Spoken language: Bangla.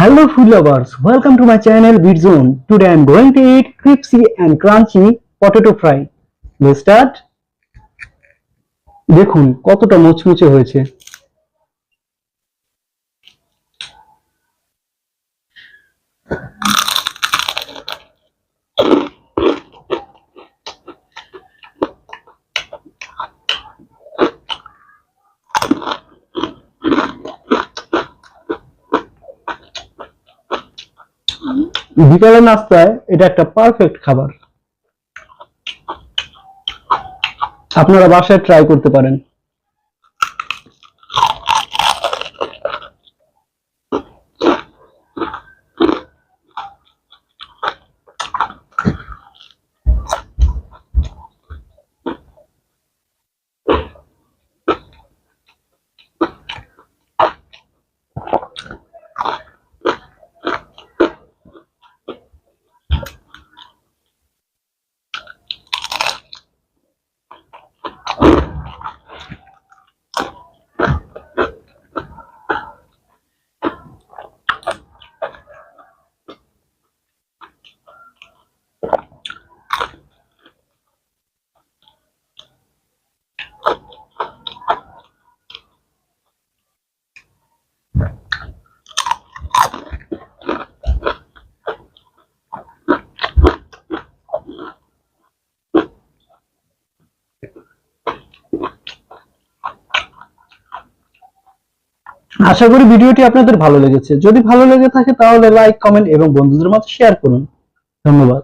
Hello food lovers, welcome to my channel Beat Zone. Today I am going to eat crispy and crunchy potato fry. Let's start. দেখুন কতটা মুচমুচে হয়েছে বিকালের নাস্তায় এটা একটা পারফেক্ট খাবার। আপনারা বাসায় ট্রাই করতে পারেন। আশা করি ভিডিওটি আপনাদের ভালো লেগেছে। যদি ভালো লেগে থাকে তাহলে লাইক কমেন্ট এবং বন্ধুদের মধ্যে শেয়ার করুন। ধন্যবাদ।